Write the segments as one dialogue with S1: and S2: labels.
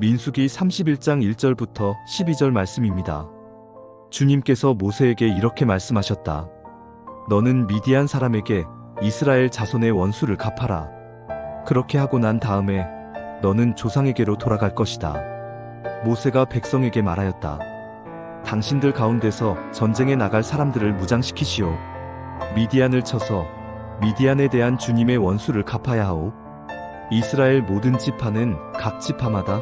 S1: 민수기 31장 1절부터 12절 말씀입니다. 주님께서 모세에게 이렇게 말씀하셨다. 너는 미디안 사람에게 이스라엘 자손의 원수를 갚아라. 그렇게 하고 난 다음에 너는 조상에게로 돌아갈 것이다. 모세가 백성에게 말하였다. 당신들 가운데서 전쟁에 나갈 사람들을 무장시키시오. 미디안을 쳐서 미디안에 대한 주님의 원수를 갚아야 하오. 이스라엘 모든 지파는 각 지파마다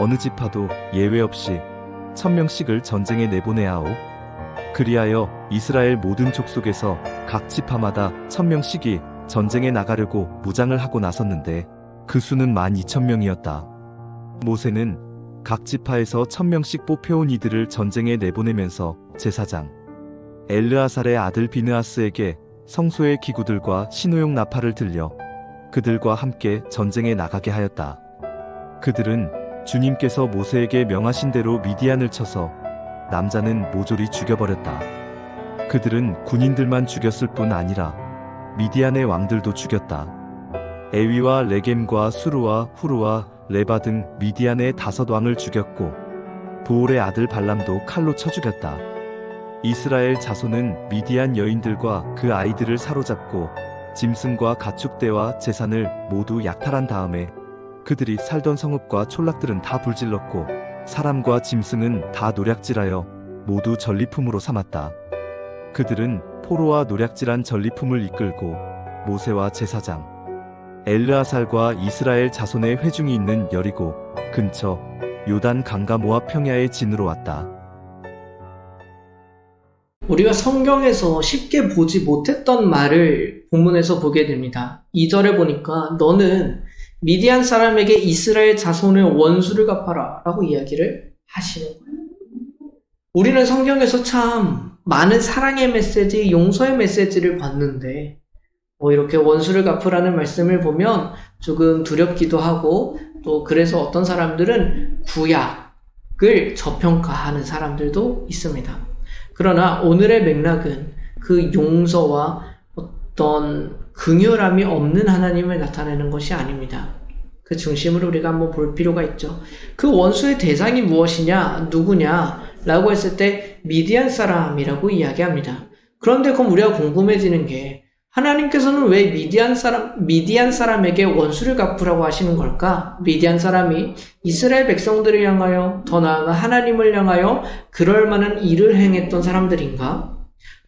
S1: 어느 지파도 예외 없이 천명씩을 전쟁에 내보내야 하오. 그리하여 이스라엘 모든 족속에서 각 지파마다 천명씩이 전쟁에 나가려고 무장을 하고 나섰는데 그 수는 만 이천 명이었다. 모세는 각 지파에서 천명씩 뽑혀온 이들을 전쟁에 내보내면서 제사장 엘르아살의 아들 비느아스에게 성소의 기구들과 신호용 나팔을 들려 그들과 함께 전쟁에 나가게 하였다. 그들은 주님께서 모세에게 명하신 대로 미디안을 쳐서 남자는 모조리 죽여버렸다. 그들은 군인들만 죽였을 뿐 아니라 미디안의 왕들도 죽였다. 에위와 레겜과 수루와 후루와 레바 등 미디안의 다섯 왕을 죽였고 보올의 아들 발람도 칼로 쳐 죽였다. 이스라엘 자손은 미디안 여인들과 그 아이들을 사로잡고 짐승과 가축대와 재산을 모두 약탈한 다음에 그들이 살던 성읍과 촌락들은 다 불질렀고 사람과 짐승은 다 노략질하여 모두 전리품으로 삼았다. 그들은 포로와 노략질한 전리품을 이끌고 모세와 제사장 엘르아살과 이스라엘 자손의 회중이 있는 여리고 근처 요단 강가 모압 평야의 진으로 왔다.
S2: 우리가 성경에서 쉽게 보지 못했던 말을 본문에서 보게 됩니다. 2절에 보니까 너는 미디안 사람에게 이스라엘 자손의 원수를 갚아라 라고 이야기를 하시는 거예요. 우리는 성경에서 참 많은 사랑의 메시지, 용서의 메시지를 봤는데 뭐 이렇게 원수를 갚으라는 말씀을 보면 조금 두렵기도 하고 또 그래서 어떤 사람들은 구약을 저평가하는 사람들도 있습니다. 그러나 오늘의 맥락은 그 용서와 어떤 긍휼함이 없는 하나님을 나타내는 것이 아닙니다. 그 중심을 우리가 한번 볼 필요가 있죠. 그 원수의 대상이 무엇이냐, 누구냐, 라고 했을 때 미디안 사람이라고 이야기합니다. 그런데 그럼 우리가 궁금해지는 게 하나님께서는 왜 미디안 사람, 미디안 사람에게 원수를 갚으라고 하시는 걸까? 미디안 사람이 이스라엘 백성들을 향하여, 더 나아가 하나님을 향하여 그럴 만한 일을 행했던 사람들인가?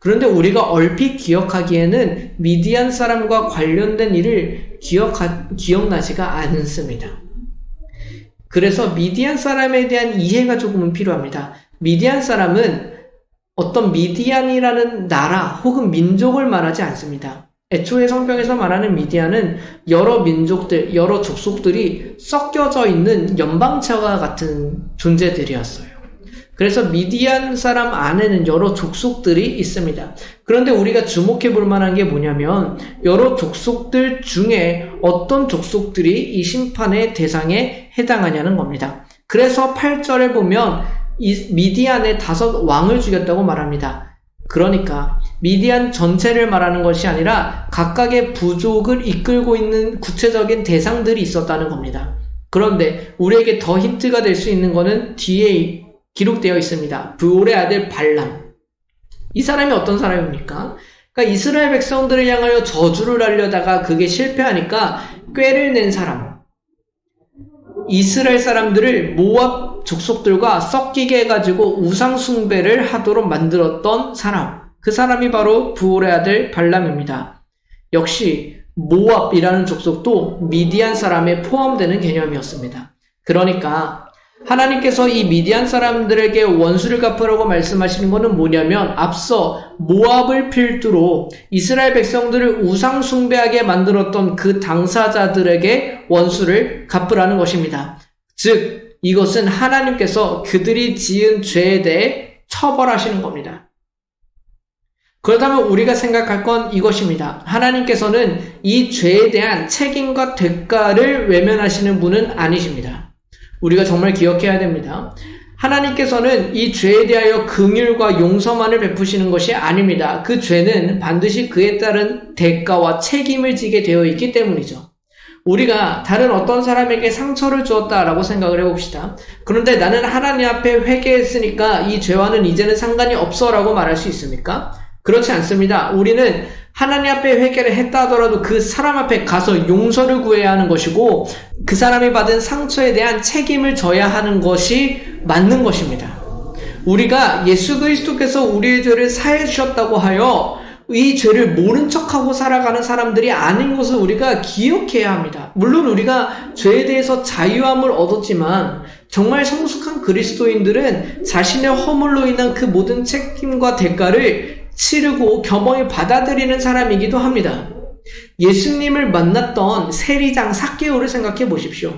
S2: 그런데 우리가 얼핏 기억하기에는 미디안 사람과 관련된 일을 기억하, 기억나지가 않습니다. 그래서 미디안 사람에 대한 이해가 조금은 필요합니다. 미디안 사람은 어떤 미디안이라는 나라 혹은 민족을 말하지 않습니다. 애초에 성경에서 말하는 미디안은 여러 민족들, 여러 족속들이 섞여져 있는 연방차와 같은 존재들이었어요. 그래서 미디안 사람 안에는 여러 족속들이 있습니다. 그런데 우리가 주목해 볼 만한 게 뭐냐면 여러 족속들 중에 어떤 족속들이 이 심판의 대상에 해당하냐는 겁니다. 그래서 8절에 보면 이 미디안의 다섯 왕을 죽였다고 말합니다. 그러니까 미디안 전체를 말하는 것이 아니라 각각의 부족을 이끌고 있는 구체적인 대상들이 있었다는 겁니다. 그런데 우리에게 더 힌트가 될 수 있는 것은 뒤에 기록되어 있습니다. 부올의 아들 발람. 이 사람이 어떤 사람입니까? 그러니까 이스라엘 백성들을 향하여 저주를 하려다가 그게 실패하니까 꾀를 낸 사람. 이스라엘 사람들을 모압 족속들과 섞이게 해가지고 우상 숭배를 하도록 만들었던 사람. 그 사람이 바로 부올의 아들 발람입니다. 역시 모압이라는 족속도 미디안 사람에 포함되는 개념이었습니다. 그러니까 하나님께서 이 미디안 사람들에게 원수를 갚으라고 말씀하시는 것은 뭐냐면 앞서 모압을 필두로 이스라엘 백성들을 우상 숭배하게 만들었던 그 당사자들에게 원수를 갚으라는 것입니다. 즉 이것은 하나님께서 그들이 지은 죄에 대해 처벌하시는 겁니다. 그렇다면 우리가 생각할 건 이것입니다. 하나님께서는 이 죄에 대한 책임과 대가를 외면하시는 분은 아니십니다. 우리가 정말 기억해야 됩니다. 하나님께서는 이 죄에 대하여 긍휼과 용서만을 베푸시는 것이 아닙니다. 그 죄는 반드시 그에 따른 대가와 책임을 지게 되어 있기 때문이죠. 우리가 다른 어떤 사람에게 상처를 주었다라고 생각을 해봅시다. 그런데 나는 하나님 앞에 회개했으니까 이 죄와는 이제는 상관이 없어라고 말할 수 있습니까? 그렇지 않습니다. 우리는 하나님 앞에 회개를 했다 하더라도 그 사람 앞에 가서 용서를 구해야 하는 것이고 그 사람이 받은 상처에 대한 책임을 져야 하는 것이 맞는 것입니다. 우리가 예수 그리스도께서 우리의 죄를 사해 주셨다고 하여 이 죄를 모른 척하고 살아가는 사람들이 아닌 것을 우리가 기억해야 합니다. 물론 우리가 죄에 대해서 자유함을 얻었지만 정말 성숙한 그리스도인들은 자신의 허물로 인한 그 모든 책임과 대가를 치르고 겸허히 받아들이는 사람이기도 합니다. 예수님을 만났던 세리장 사케오를 생각해 보십시오.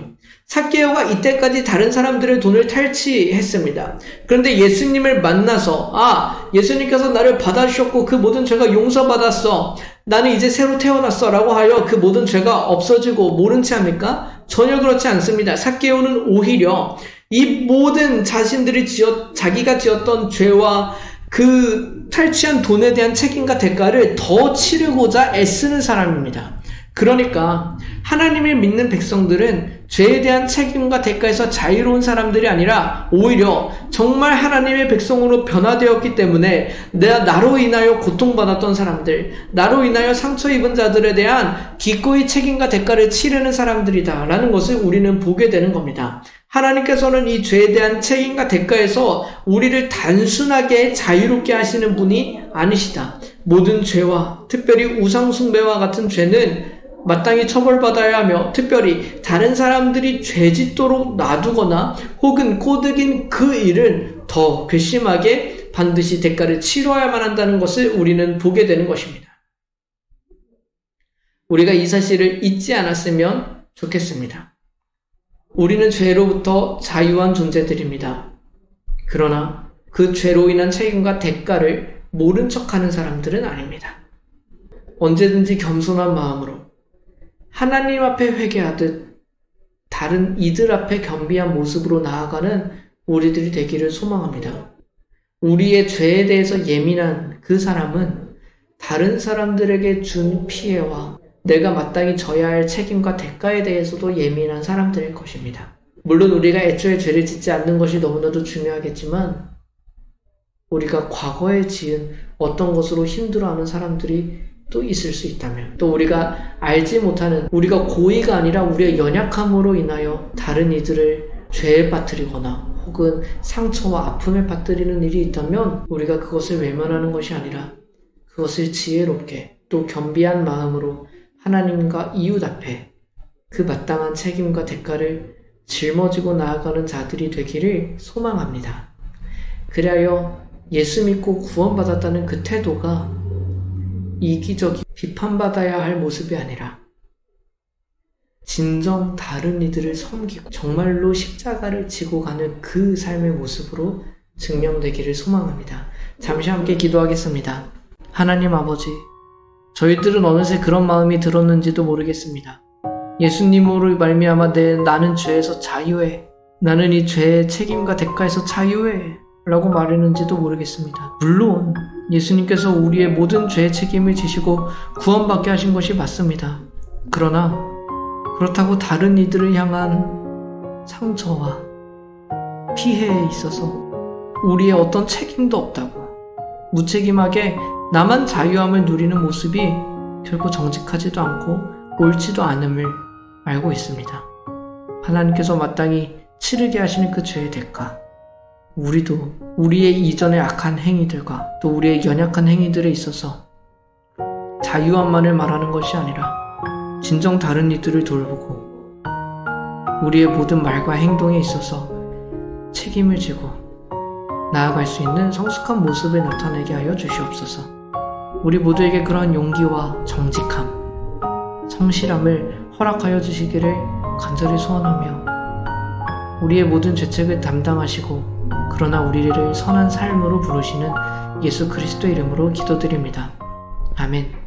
S2: 사케오가 이때까지 다른 사람들의 돈을 탈취했습니다. 그런데 예수님을 만나서 아 예수님께서 나를 받아주셨고 그 모든 죄가 용서받았어. 나는 이제 새로 태어났어 라고 하여 그 모든 죄가 없어지고 모른 채 합니까? 전혀 그렇지 않습니다. 사케오는 오히려 이 모든 자신들이 지었 자기가 지었던 죄와 그 탈취한 돈에 대한 책임과 대가를 더 치르고자 애쓰는 사람입니다. 그러니까 하나님을 믿는 백성들은 죄에 대한 책임과 대가에서 자유로운 사람들이 아니라 오히려 정말 하나님의 백성으로 변화되었기 때문에 내가 나로 인하여 고통받았던 사람들, 나로 인하여 상처 입은 자들에 대한 기꺼이 책임과 대가를 치르는 사람들이다라는 것을 우리는 보게 되는 겁니다. 하나님께서는 이 죄에 대한 책임과 대가에서 우리를 단순하게 자유롭게 하시는 분이 아니시다. 모든 죄와 특별히 우상숭배와 같은 죄는 마땅히 처벌받아야 하며 특별히 다른 사람들이 죄짓도록 놔두거나 혹은 꼬드긴 그 일은 더 괘씸하게 반드시 대가를 치러야만 한다는 것을 우리는 보게 되는 것입니다. 우리가 이 사실을 잊지 않았으면 좋겠습니다. 우리는 죄로부터 자유한 존재들입니다. 그러나 그 죄로 인한 책임과 대가를 모른 척 하는 사람들은 아닙니다. 언제든지 겸손한 마음으로 하나님 앞에 회개하듯 다른 이들 앞에 겸비한 모습으로 나아가는 우리들이 되기를 소망합니다. 우리의 죄에 대해서 예민한 그 사람은 다른 사람들에게 준 피해와 내가 마땅히 져야 할 책임과 대가에 대해서도 예민한 사람들일 것입니다. 물론 우리가 애초에 죄를 짓지 않는 것이 너무나도 중요하겠지만 우리가 과거에 지은 어떤 것으로 힘들어하는 사람들이 또 있을 수 있다면 또 우리가 알지 못하는 우리가 고의가 아니라 우리의 연약함으로 인하여 다른 이들을 죄에 빠뜨리거나 혹은 상처와 아픔에 빠뜨리는 일이 있다면 우리가 그것을 외면하는 것이 아니라 그것을 지혜롭게 또 겸비한 마음으로 하나님과 이웃 앞에 그 마땅한 책임과 대가를 짊어지고 나아가는 자들이 되기를 소망합니다. 그리하여 예수 믿고 구원받았다는 그 태도가 이기적이 비판받아야 할 모습이 아니라 진정 다른 이들을 섬기고 정말로 십자가를 지고 가는 그 삶의 모습으로 증명되기를 소망합니다. 잠시 함께 기도하겠습니다. 하나님 아버지, 저희들은 어느새 그런 마음이 들었는지도 모르겠습니다. 예수님으로 말미암아 내 나는 죄에서 자유해. 나는 이 죄의 책임과 대가에서 자유해. 라고 말했는지도 모르겠습니다. 물론 예수님께서 우리의 모든 죄의 책임을 지시고 구원받게 하신 것이 맞습니다. 그러나 그렇다고 다른 이들을 향한 상처와 피해에 있어서 우리의 어떤 책임도 없다고 무책임하게 나만 자유함을 누리는 모습이 결코 정직하지도 않고 옳지도 않음을 알고 있습니다. 하나님께서 마땅히 치르게 하시는 그 죄의 대가, 우리도 우리의 이전의 악한 행위들과 또 우리의 연약한 행위들에 있어서 자유함만을 말하는 것이 아니라 진정 다른 이들을 돌보고 우리의 모든 말과 행동에 있어서 책임을 지고 나아갈 수 있는 성숙한 모습을 나타내게 하여 주시옵소서. 우리 모두에게 그러한 용기와 정직함, 성실함을 허락하여 주시기를 간절히 소원하며 우리의 모든 죄책을 담당하시고 그러나 우리를 선한 삶으로 부르시는 예수 그리스도 이름으로 기도드립니다. 아멘.